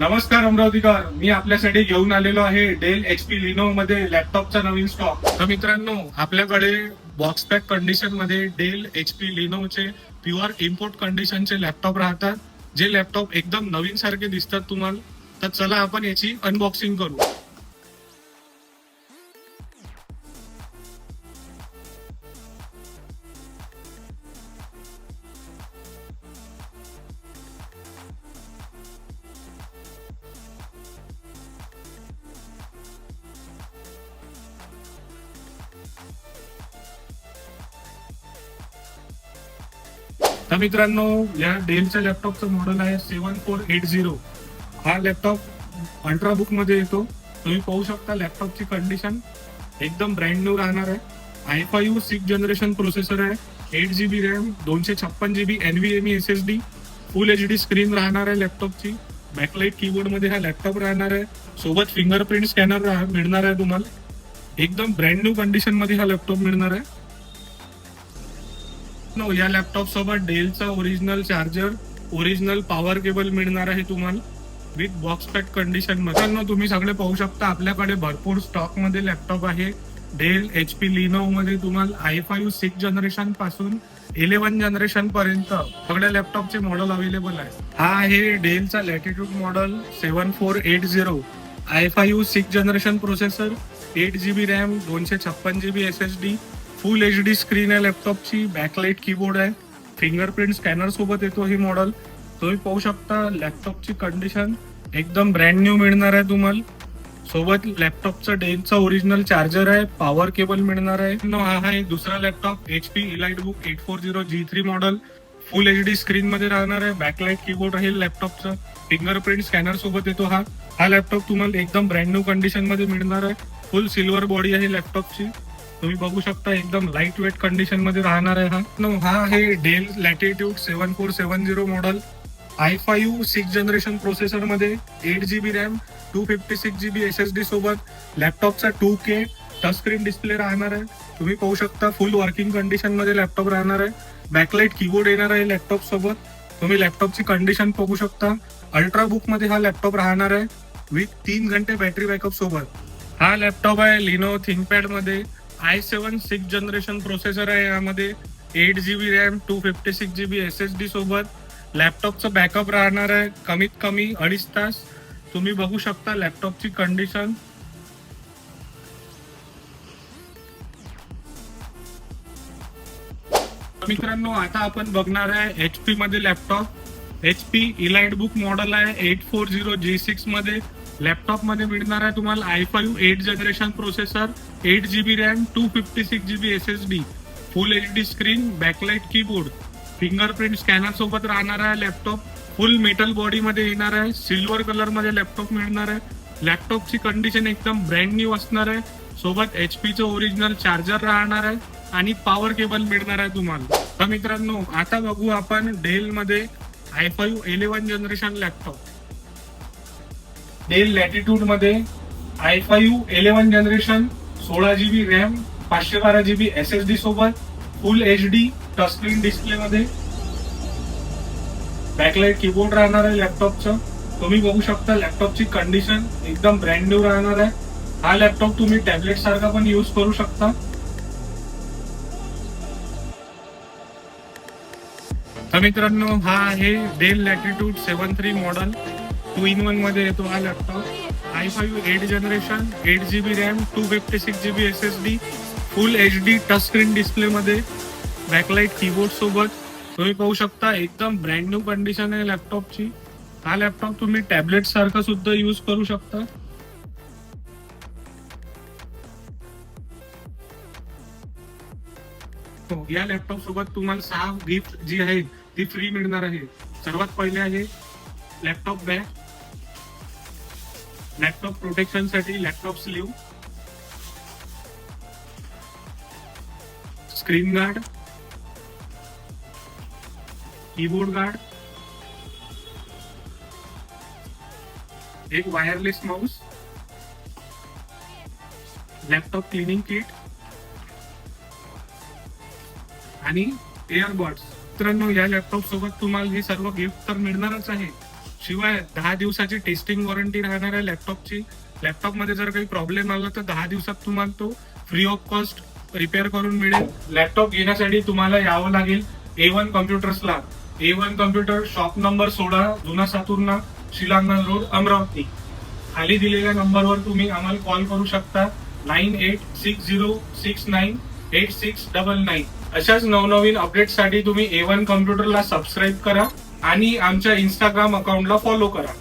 नमस्कार अमरावतीकर. मी आपल्यासाठी घेऊन आलेलो आहे डेल एच पी लिनो मध्ये लॅपटॉपचा नवीन स्टॉक तर मित्रांनो आपल्याकडे बॉक्स पॅक कंडिशनमध्ये डेल एच पी लिनोचे प्युअर इम्पोर्ट कंडिशनचे लॅपटॉप राहतात. जे लॅपटॉप एकदम नवीन सारखे दिसतात तुम्हाला. तर चला आपण याची अनबॉक्सिंग करू. तर मित्रांनो या डेलच्या लॅपटॉपचं मॉडेल आहे सेवन फोर एट झिरो हा लॅपटॉप अल्ट्रा बुकमध्ये येतो. तुम्ही पाहू शकता लॅपटॉपची कंडिशन एकदम ब्रँड न्यू राहणार आहे. I five six generation processor आहे. एट जी बी रॅम दोनशे छप्पन G B N V M S S D full H D screen राहणार आहे लॅपटॉपची बॅकलाईट कीबोर्डमध्ये हा लॅपटॉप राहणार आहे. सोबत फिंगरप्रिंट स्कॅनर मिळणार आहे तुम्हाला. एकदम ब्रँड न्यू कंडिशनमध्ये हा लॅपटॉप मिळणार आहे. नो या लॅपटॉप सोबत डेलचा original charger original power cable मिळणार आहे तुम्हाला. विथ बॉक्स पॅक कंडिशनमध्ये. तुम्ही सगळे पाहू शकता आपल्याकडे भरपूर स्टॉकमध्ये लॅपटॉप आहे. डेल एच पी लिनो मध्ये तुम्हाला आय फाईव्ह सिक्स जनरेशनपासून इलेव्हन जनरेशन पर्यंत सगळ्या लॅपटॉपचे मॉडेल अवेलेबल आहे हा आहे डेलचा Latitude model seven four eight zero I five six generation processor eight G B RAM दोनशे छप्पन G B S S D full H D screen आहे लॅपटॉपची बॅकलाईट कीबोर्ड आहे फिंगरप्रिंट स्कॅनर सोबत येतो ही मॉडेल तुम्ही पाहू शकता लॅपटॉपची कंडिशन एकदम ब्रँड न्यू मिळणार आहे तुम्हाला. सोबत लॅपटॉपचं डेलचा ओरिजिनल चार्जर आहे पॉवर केबल मिळणार आहे. हा आहे दुसरा laptop H P elite book eight four zero G three model full H D screen मध्ये राहणार आहे बॅकलाईट कीबोर्ड राहील लॅपटॉपचं फिंगरप्रिंट स्कॅनर सोबत येतो हा. हा लॅपटॉप तुम्हाला एकदम ब्रँड न्यू कंडिशनमध्ये मिळणार आहे. फुल सिल्वर बॉडी आहे लॅपटॉपची तुम्ही बघू शकता एकदम लाइट वेट कंडिशनमध्ये राहणार आहे हा. नो हा आहे Dell Latitude seven four seven zero model I five six generation प्रोसेसरमध्ये eight G B RAM two fifty six G B S S D सोबत लॅपटॉपचा two K touch screen display राहणार आहे. तुम्ही पाहू शकता फुल वर्किंग कंडिशनमध्ये लॅपटॉप राहणार आहे. बॅकलाईट कीबोर्ड येणार आहे लॅपटॉप सोबत. तुम्ही लॅपटॉपची कंडिशन बघू शकता. अल्ट्रा बुकमध्ये हा लॅपटॉप राहणार आहे. विथ तीन घंटे बॅटरी बॅकअप सोबत. हा लॅपटॉप आहे Lenovo थिंकपॅडमध्ये. I seven six generation processor आहे यामध्ये. Eight G B RAM two fifty six G B S S D सोबत. लॅपटॉपचं बॅकअप राहणार आहे कमीत कमी अडीच तास. तुम्ही बघू शकता लॅपटॉपची कंडिशन. मित्रांनो आता आपण बघणार आहे एच पी मध्ये laptop. H P elite book model आहे एट फोर झिरो जी सिक्समध्ये. लॅपटॉपमध्ये मिळणार आहे तुम्हाला I five eight generation processor eight G B RAM two fifty six G B S S D full H D screen backlight keyboard fingerprint scanner सोबत राहणार आहे laptop फुल metal body मध्ये येणार आहे सिल्वर कलरमध्ये लॅपटॉप मिळणार आहे. लॅपटॉपची कंडिशन एकदम ब्रँड न्यू असणार आहे. सोबत एच पीचं ओरिजिनल चार्जर राहणार आहे आणि पॉवर केबल मिळणार आहे तुम्हाला. तर मित्रांनो आता बघू आपण डेल मध्ये I five eleven generation laptop Dell लॅटिट्यूडमध्ये I five eleven generation सोळा जीबी रॅम पाचशे बारा जीबी एस एस डी सोबत full H D touchscreen display मध्ये. बॅकलाईट कीबोर्ड राहणार आहे लॅपटॉपचं तुम्ही बघू शकता लॅपटॉपची कंडिशन एकदम ब्रँड न्यू राहणार आहे. हा लॅपटॉप तुम्ही टॅबलेट सारखा पण यूज करू शकता. तर मित्रांनो हा आहे Dell latitude seven three model two in वनमध्ये येतो हा laptop i five eight generation eight G B RAM two fifty six G B S S D full H D touch screen display मध्ये बॅकलाईट कीबोर्ड सोबत. तुम्ही पाहू शकता एकदम brand new condition आहे लॅपटॉपची हा लॅपटॉप तुम्ही टॅबलेट सारखा सुद्धा युज करू शकता. हो, या लॅपटॉप सोबत तुम्हाला सहा गिफ्ट जी आहे ती फ्री मिळणार आहे. सर्वात पहिले आहे laptop bag laptop प्रोटेक्शनसाठी laptop sleeve screen guard keyboard guard एक wireless mouse laptop cleaning kit आणि एअरबड्स मित्रांनो या लॅपटॉप सोबत तुम्हाला हे सर्व गिफ्ट तर मिळणारच आहे. शिवाय दहा दिवसाची टेस्टिंग वॉरंटी राहणार आहे लॅपटॉपची लॅपटॉपमध्ये जर काही प्रॉब्लेम आला तर दहा दिवसात तुम्हाला तो फ्री ऑफ कॉस्ट रिपेअर करून मिळेल. लॅपटॉप घेण्यासाठी तुम्हाला यावं लागेल A one कम्प्युटर्सला. A one computer shop number सोळा जुना सातुर्ना शिलांगण रोड अमरावती. खाली दिलेल्या नंबरवर तुम्ही आम्हाला कॉल करू शकता. Nine eight six zero six nine eight six double nine. अशाच नवनवीन अपडेटसाठी तुम्ही ए वन कम्प्युटरला सबस्क्राईब करा. आणि आमच्या इंस्टाग्राम अकाउंटला फॉलो करा